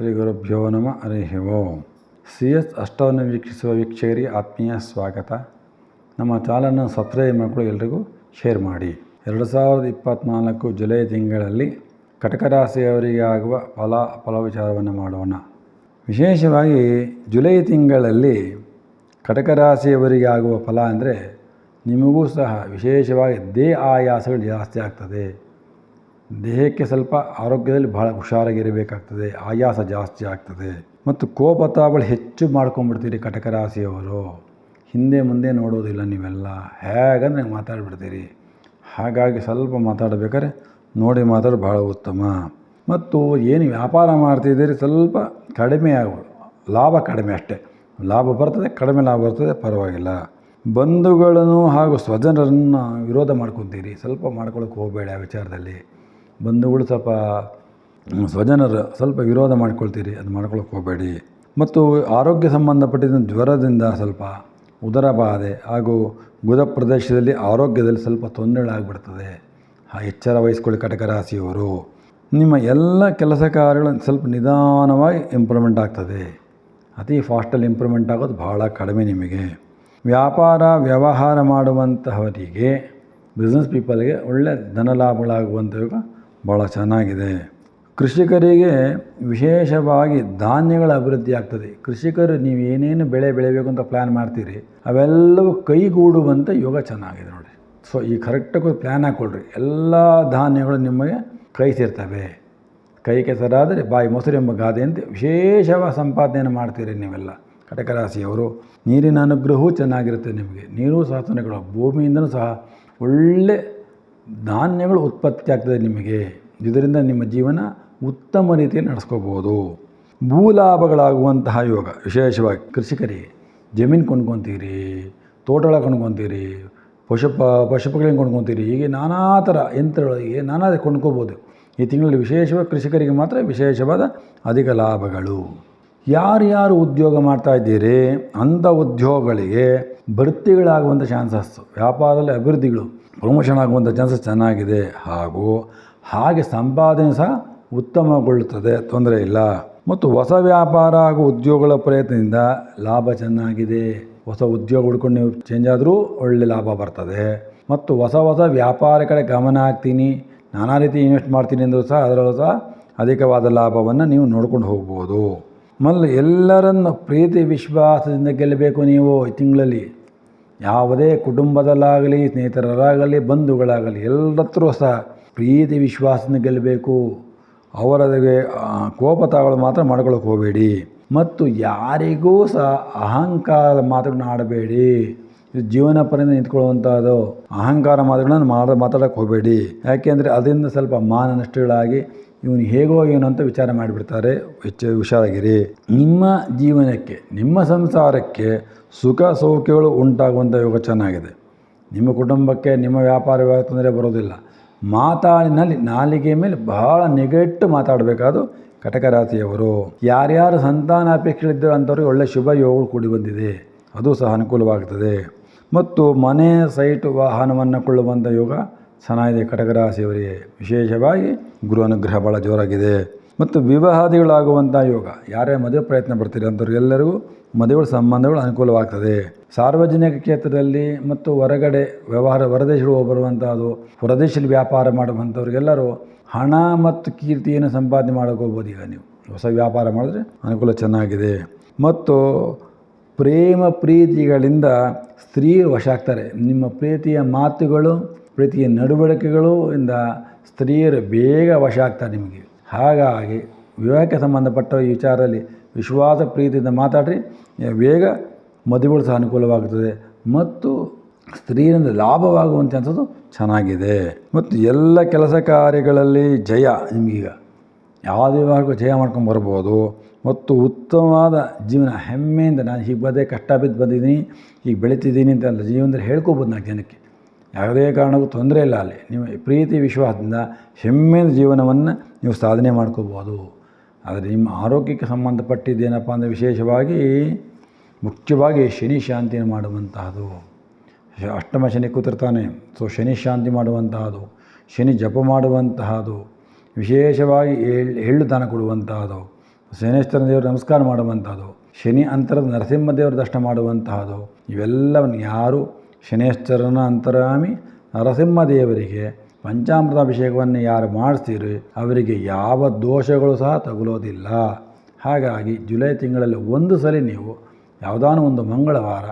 ಗುರುಭ್ಯೋ ನಮ, ಹರಿ ಓಂ. C S ಅಷ್ಟವನ್ನು ವೀಕ್ಷಿಸುವ ವೀಕ್ಷಕರಿಗೆ ಆತ್ಮೀಯ ಸ್ವಾಗತ. ನಮ್ಮ ಚಾಲನ್ನು ಸಬ್ಸ್ಕ್ರೈಬ್ ಮಾಡಿಕೊಂಡು ಎಲ್ರಿಗೂ ಶೇರ್ ಮಾಡಿ. ಎರಡು ಸಾವಿರದ ಇಪ್ಪತ್ತ್ನಾಲ್ಕು ಜುಲೈ ತಿಂಗಳಲ್ಲಿ ಕಟಕ ರಾಶಿಯವರಿಗೆ ಆಗುವ ಫಲ ಫಲ ವಿಚಾರವನ್ನು ಮಾಡೋಣ. ವಿಶೇಷವಾಗಿ ಜುಲೈ ತಿಂಗಳಲ್ಲಿ ಕಟಕ ರಾಶಿಯವರಿಗೆ ಆಗುವ ಫಲ ಅಂದರೆ ನಿಮಗೂ ಸಹ ವಿಶೇಷವಾಗಿ ದೇಹ ಆಯಾಸಗಳು ಜಾಸ್ತಿ ಆಗ್ತದೆ. ದೇಹಕ್ಕೆ ಸ್ವಲ್ಪ ಆರೋಗ್ಯದಲ್ಲಿ ಭಾಳ ಹುಷಾರಾಗಿರಬೇಕಾಗ್ತದೆ, ಆಯಾಸ ಜಾಸ್ತಿ ಆಗ್ತದೆ ಮತ್ತು ಕೋಪ ತಾವಳು ಹೆಚ್ಚು ಮಾಡ್ಕೊಂಡ್ಬಿಡ್ತೀರಿ ಕಟಕ ರಾಶಿಯವರು ಹಿಂದೆ ಮುಂದೆ ನೋಡೋದಿಲ್ಲ ನೀವೆಲ್ಲ. ಹೇಗಂದ್ರೆ ಮಾತಾಡ್ಬಿಡ್ತೀರಿ. ಹಾಗಾಗಿ ಸ್ವಲ್ಪ ಮಾತಾಡಬೇಕಾದ್ರೆ ನೋಡಿ ಮಾತಾಡೋದು ಭಾಳ ಉತ್ತಮ. ಮತ್ತು ಏನು ವ್ಯಾಪಾರ ಮಾಡ್ತಿದ್ದೀರಿ ಸ್ವಲ್ಪ ಕಡಿಮೆ ಆಗೋದು ಲಾಭ ಕಡಿಮೆ ಅಷ್ಟೇ. ಲಾಭ ಬರ್ತದೆ, ಕಡಿಮೆ ಲಾಭ ಬರ್ತದೆ, ಪರವಾಗಿಲ್ಲ. ಬಂಧುಗಳನ್ನು ಹಾಗೂ ಸ್ವಜನರನ್ನು ವಿರೋಧ ಮಾಡ್ಕೊತೀರಿ. ಸ್ವಲ್ಪ ಮಾಡ್ಕೊಳ್ಳೋಕೆ ಹೋಗಬೇಡ ವಿಚಾರದಲ್ಲಿ. ಬಂಧುಗಳು ಸ್ವಲ್ಪ ಸ್ವಜನರು ಸ್ವಲ್ಪ ವಿರೋಧ ಮಾಡ್ಕೊಳ್ತೀರಿ, ಅದು ಮಾಡ್ಕೊಳಕ್ಕೆ ಹೋಗಬೇಡಿ. ಮತ್ತು ಆರೋಗ್ಯ ಸಂಬಂಧಪಟ್ಟಿದ್ದ ಜ್ವರದಿಂದ ಸ್ವಲ್ಪ ಉದರ ಬಾಧೆ ಹಾಗೂ ಗುದ ಪ್ರದೇಶದಲ್ಲಿ ಆರೋಗ್ಯದಲ್ಲಿ ಸ್ವಲ್ಪ ತೊಂದರೆ ಆಗಿಬಿಡ್ತದೆ. ಎಚ್ಚರ ವಹಿಸ್ಕೊಳ್ಳಿ ಕಟಕ ರಾಶಿಯವರು ನಿಮ್ಮ ಎಲ್ಲ ಕೆಲಸ ಕಾರ್ಯಗಳು ಸ್ವಲ್ಪ ನಿಧಾನವಾಗಿ ಇಂಪ್ರೂವ್ಮೆಂಟ್ ಆಗ್ತದೆ. ಅತಿ ಫಾಸ್ಟಲ್ಲಿ ಇಂಪ್ರೂವ್ಮೆಂಟ್ ಆಗೋದು ಭಾಳ ಕಡಿಮೆ ನಿಮಗೆ. ವ್ಯಾಪಾರ, ವ್ಯವಹಾರ ಮಾಡುವಂತಹವರಿಗೆ ಬಿಸ್ನೆಸ್ ಪೀಪಲ್ಗೆ ಒಳ್ಳೆ ಧನಲಾಭಗಳಾಗುವಂಥವು ಭಾಳ ಚೆನ್ನಾಗಿದೆ. ಕೃಷಿಕರಿಗೆ ವಿಶೇಷವಾಗಿ ಧಾನ್ಯಗಳ ಅಭಿವೃದ್ಧಿ ಆಗ್ತದೆ. ಕೃಷಿಕರು ನೀವು ಏನೇನು ಬೆಳೆ ಬೆಳಿಬೇಕು ಅಂತ ಪ್ಲ್ಯಾನ್ ಮಾಡ್ತೀರಿ, ಅವೆಲ್ಲವೂ ಕೈಗೂಡುವಂಥ ಯೋಗ ಚೆನ್ನಾಗಿದೆ ನೋಡಿ ಸೊ ಈ ಕರೆಕ್ಟಾಗಿ ಪ್ಲ್ಯಾನ್ ಹಾಕ್ಕೊಳ್ರಿ ಎಲ್ಲ ಧಾನ್ಯಗಳು ನಿಮಗೆ ಕೈ ಸೇರ್ತವೆ. ಕೈ ಕೆಸರಾದರೆ ಬಾಯಿ ಮೊಸರು ಎಂಬ ಗಾದೆಯಂತ ವಿಶೇಷವಾಗಿ ಸಂಪಾದನೆಯನ್ನು ಮಾಡ್ತೀರಿ ನೀವೆಲ್ಲ. ಕಟಕ ರಾಶಿಯವರು ನೀರಿನ ಅನುಗ್ರಹವೂ ಚೆನ್ನಾಗಿರುತ್ತೆ ನಿಮಗೆ. ನೀರು ಸಹ ಭೂಮಿಯಿಂದಲೂ ಸಹ ಒಳ್ಳೆ ಧಾನ್ಯಗಳು ಉತ್ಪತ್ತಿ ಆಗ್ತದೆ ನಿಮಗೆ. ಇದರಿಂದ ನಿಮ್ಮ ಜೀವನ ಉತ್ತಮ ರೀತಿಯಲ್ಲಿ ನಡೆಸ್ಕೋಬೋದು. ಭೂಲಾಭಗಳಾಗುವಂತಹ ಯೋಗ, ವಿಶೇಷವಾಗಿ ಕೃಷಿಕರಿಗೆ ಜಮೀನು ಕೊಂಡ್ಕೊತೀರಿ, ತೋಟಗಳ ಕೊಂಡ್ಕೊತೀರಿ, ಪಶುಪ ಪಶುಪಗಳನ್ನು ಕೊಂಡ್ಕೊತೀರಿ, ಹೀಗೆ ನಾನಾ ಥರ ಯಂತ್ರಗಳಿಗೆ ನಾನಾ ಕೊಂಡ್ಕೋಬೋದು. ಈ ತಿಂಗಳಲ್ಲಿ ವಿಶೇಷವಾಗಿ ಕೃಷಿಕರಿಗೆ ಮಾತ್ರ ವಿಶೇಷವಾದ ಅಧಿಕ ಲಾಭಗಳು. ಯಾರ್ಯಾರು ಉದ್ಯೋಗ ಮಾಡ್ತಾ ಇದ್ದೀರಿ, ಅಂಥ ಉದ್ಯೋಗಗಳಿಗೆ ಭರ್ತಿಗಳಾಗುವಂಥ ಚಾನ್ಸಸ್ಸು ವ್ಯಾಪಾರದಲ್ಲಿ ಅಭಿವೃದ್ಧಿಗಳು. ಪ್ರಮೋಷನ್ ಆಗುವಂಥ ಚಾನ್ಸಸ್ ಚೆನ್ನಾಗಿದೆ. ಹಾಗೂ ಹಾಗೆ ಸಂಪಾದನೆ ಸಹ ಉತ್ತಮಗೊಳ್ಳುತ್ತದೆ. ತೊಂದರೆ ಇಲ್ಲ. ಮತ್ತು ಹೊಸ ವ್ಯಾಪಾರ ಹಾಗೂ ಉದ್ಯೋಗಗಳ ಪ್ರಯತ್ನದಿಂದ ಲಾಭ ಚೆನ್ನಾಗಿದೆ. ಹೊಸ ಉದ್ಯೋಗ ಹುಡ್ಕೊಂಡು ನೀವು ಚೇಂಜ್ ಆದರೂ ಒಳ್ಳೆ ಲಾಭ ಬರ್ತದೆ. ಮತ್ತು ಹೊಸ ಹೊಸ ವ್ಯಾಪಾರ ಕಡೆ ಗಮನ ಹಾಕ್ತೀನಿ. ನಾನಾ ರೀತಿ ಇನ್ವೆಸ್ಟ್ ಮಾಡ್ತೀನಿ ಅಂದರೂ ಸಹ ಅದರಲ್ಲೂ ಸಹ ಅಧಿಕವಾದ ಲಾಭವನ್ನು ನೀವು ನೋಡ್ಕೊಂಡು ಹೋಗ್ಬೋದು. ಮೊದಲು ಎಲ್ಲರನ್ನು ಪ್ರೀತಿ ವಿಶ್ವಾಸದಿಂದ ಗೆಲ್ಲಬೇಕು ನೀವು ಈ ತಿಂಗಳಲ್ಲಿ. ಯಾವುದೇ ಕುಟುಂಬದಲ್ಲಾಗಲಿ ಸ್ನೇಹಿತರಾಗಲಿ ಬಂಧುಗಳಾಗಲಿ, ಎಲ್ಲರತ್ರೂ ಸಹ ಪ್ರೀತಿ ವಿಶ್ವಾಸನ ಗೆಲ್ಲಬೇಕು. ಅವರಿಗೆ ಕೋಪ ತಾಗಳು ಮಾತ್ರ ಮಾಡ್ಕೊಳಕ್ಕೆ ಹೋಗಬೇಡಿ. ಮತ್ತು ಯಾರಿಗೂ ಸಹ ಅಹಂಕಾರ ಮಾತುಗಳನ್ನ ಆಡಬೇಡಿ ಜೀವನ ಪರ್ಯಂತ ನಿಂತ್ಕೊಳ್ಳುವಂಥದ್ದು ಅಹಂಕಾರ ಮಾತುಗಳನ್ನು ಮಾಡ ಮಾತಾಡೋಕ್ಕೆ ಹೋಗಬೇಡಿ. ಯಾಕೆಂದರೆ ಅದರಿಂದ ಸ್ವಲ್ಪ ಮಾನ ನಷ್ಟಗಳಾಗಿ ಇವನು ಹೇಗೋ ಏನು ಅಂತ ವಿಚಾರ ಮಾಡಿಬಿಡ್ತಾರೆ ಹೆಚ್ಚು ಹುಷಾರಾಗಿರಿ. ನಿಮ್ಮ ಜೀವನಕ್ಕೆ, ನಿಮ್ಮ ಸಂಸಾರಕ್ಕೆ ಸುಖ ಸೌಖ್ಯಗಳು ಉಂಟಾಗುವಂಥ ಯೋಗ ಚೆನ್ನಾಗಿದೆ. ನಿಮ್ಮ ಕುಟುಂಬಕ್ಕೆ, ನಿಮ್ಮ ವ್ಯಾಪಾರ ತೊಂದರೆ ಬರೋದಿಲ್ಲ. ಮಾತಾಡಿನಲ್ಲಿ ನಾಲಿಗೆ ಮೇಲೆ ಬಹಳ ನೆಗೆಟ್ಟು ಮಾತಾಡಬೇಕಾದ್ರು ಕಟಕರಾತಿಯವರು ಯಾರ್ಯಾರು ಸಂತಾನ ಅಪೇಕ್ಷೆಗಳಿದ್ದರು ಅಂಥವ್ರಿಗೆ ಒಳ್ಳೆ ಶುಭ ಯೋಗಗಳು ಕೂಡಿ ಬಂದಿದೆ. ಅದು ಸಹ ಅನುಕೂಲವಾಗ್ತದೆ. ಮತ್ತು ಮನೆ, ಸೈಟು, ವಾಹನವನ್ನು ಕೊಳ್ಳುವಂಥ ಯೋಗ ಚೆನ್ನಾಗಿದೆ ಕಟಕ ರಾಶಿಯವರಿಗೆ ವಿಶೇಷವಾಗಿ ಗುರು ಅನುಗ್ರಹ ಭಾಳ ಜೋರಾಗಿದೆ. ಮತ್ತು ವಿವಾಹಾದಿಗಳಾಗುವಂಥ ಯೋಗ, ಯಾರೇ ಮದುವೆ ಪ್ರಯತ್ನ ಪಡ್ತೀರಿ ಅಂಥವ್ರಿಗೆಲ್ಲರಿಗೂ ಮದುವೆಗಳ ಸಂಬಂಧಗಳು ಅನುಕೂಲವಾಗ್ತದೆ. ಸಾರ್ವಜನಿಕ ಕ್ಷೇತ್ರದಲ್ಲಿ ಮತ್ತು ಹೊರಗಡೆ ವ್ಯವಹಾರ, ಹೊರದೇಶಗಳು ಬರುವಂಥದ್ದು ಹೊರದೇಶದಲ್ಲಿ ವ್ಯಾಪಾರ ಮಾಡುವಂಥವ್ರಿಗೆಲ್ಲರೂ ಹಣ ಮತ್ತು ಕೀರ್ತಿಯನ್ನು ಸಂಪಾದನೆ ಮಾಡೋಕೆ ಈಗ ನೀವು. ಹೊಸ ವ್ಯಾಪಾರ ಮಾಡಿದ್ರೆ ಅನುಕೂಲ ಚೆನ್ನಾಗಿದೆ. ಮತ್ತು ಪ್ರೇಮ ಪ್ರೀತಿಗಳಿಂದ ಸ್ತ್ರೀಯರು ವಶ ಆಗ್ತಾರೆ. ನಿಮ್ಮ ಪ್ರೀತಿಯ ಮಾತುಗಳು ಪ್ರೀತಿಯ ನಡವಳಿಕೆಗಳು ಇಂದ ಸ್ತ್ರೀಯರು ಬೇಗ ವಶ ಆಗ್ತಾರೆ ನಿಮಗೆ. ಹಾಗಾಗಿ ವಿವಾಹಕ್ಕೆ ಸಂಬಂಧಪಟ್ಟ ಈ ವಿಚಾರದಲ್ಲಿ ವಿಶ್ವಾಸ, ಪ್ರೀತಿಯಿಂದ ಮಾತಾಡ್ರಿ. ಬೇಗ ಮದುವೆಗಳು ಸಹ ಅನುಕೂಲವಾಗುತ್ತದೆ. ಮತ್ತು ಸ್ತ್ರೀಯರಿಂದ ಲಾಭವಾಗುವಂತೆ ಅಂಥದ್ದು ಚೆನ್ನಾಗಿದೆ. ಮತ್ತು ಎಲ್ಲ ಕೆಲಸ ಕಾರ್ಯಗಳಲ್ಲಿ ಜಯ ನಿಮಗೀಗ. ಯಾವುದೇ ವಿವಾಹಕ್ಕೂ ಜಯ ಮಾಡ್ಕೊಂಡು ಬರ್ಬೋದು. ಮತ್ತು ಉತ್ತಮವಾದ ಜೀವನ, ಹೆಮ್ಮೆಯಿಂದ ನಾನು ಹೀಗೆ ಬದೇ ಕಷ್ಟ ಬಿದ್ದು ಬಂದಿದ್ದೀನಿ ಈಗ ಬೆಳೀತಿದ್ದೀನಿ ಅಂತ ಜೀವನದಲ್ಲಿ ಹೇಳ್ಕೊಬೋದು ನಾಲ್ಕು ಜನಕ್ಕೆ. ಯಾವುದೇ ಕಾರಣಕ್ಕೂ ತೊಂದರೆ ಇಲ್ಲ ಅಲ್ಲಿ. ನೀವು ಪ್ರೀತಿ ವಿಶ್ವಾಸದಿಂದ ಹೆಮ್ಮೆಯ ಜೀವನವನ್ನು ನೀವು ಸಾಧನೆ ಮಾಡ್ಕೋಬೋದು. ಆದರೆ ನಿಮ್ಮ ಆರೋಗ್ಯಕ್ಕೆ ಸಂಬಂಧಪಟ್ಟಿದ್ದೇನಪ್ಪ ಅಂದರೆ ವಿಶೇಷವಾಗಿ, ಮುಖ್ಯವಾಗಿ ಶನಿ ಶಾಂತಿಯನ್ನು ಮಾಡುವಂತಹದ್ದು ಅಷ್ಟಮ ಶನಿ ಕೂತಿರ್ತಾನೆ, ಸೊ ಶನಿ ಶಾಂತಿ ಮಾಡುವಂತಹದು. ಶನಿ ಜಪ ಮಾಡುವಂತಹದು. ವಿಶೇಷವಾಗಿ ಎಳ್ಳು ದಾನ ಕೊಡುವಂತಹದ್ದು ಶನೇಶ್ವರ ದೇವರು ನಮಸ್ಕಾರ ಮಾಡುವಂಥದ್ದು ಶನಿ ಅಂತರದ ನರಸಿಂಹ ದೇವರ ದರ್ಶನ ಮಾಡುವಂತಹದು. ಇವೆಲ್ಲವನ್ನು ಯಾರು ಶನೇಶ್ವರನ ಅಂತರಾಮಿ ನರಸಿಂಹದೇವರಿಗೆ ಪಂಚಾಮೃತಾಭಿಷೇಕವನ್ನು ಯಾರು ಮಾಡಿಸ್ತೀರಿ? ಅವರಿಗೆ ಯಾವ ದೋಷಗಳು ಸಹ ತಗುಲೋದಿಲ್ಲ. ಹಾಗಾಗಿ ಜುಲೈ ತಿಂಗಳಲ್ಲಿ ಒಂದು ಸಲ ನೀವು ಯಾವುದಾನು ಒಂದು ಮಂಗಳವಾರ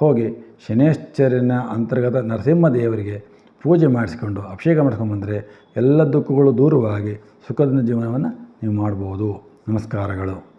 ಹೋಗಿ ಶನೇಶ್ವರನ ಅಂತರ್ಗತ ನರಸಿಂಹದೇವರಿಗೆ ಪೂಜೆ ಮಾಡಿಸಿಕೊಂಡು ಅಭಿಷೇಕ ಮಾಡಿಸ್ಕೊಂಡು ಬಂದರೆ ಎಲ್ಲ ದುಃಖಗಳು ದೂರವಾಗಿ ಸುಖದ ಜೀವನವನ್ನು ನೀವು ಮಾಡ್ಬೋದು. ನಮಸ್ಕಾರಗಳು.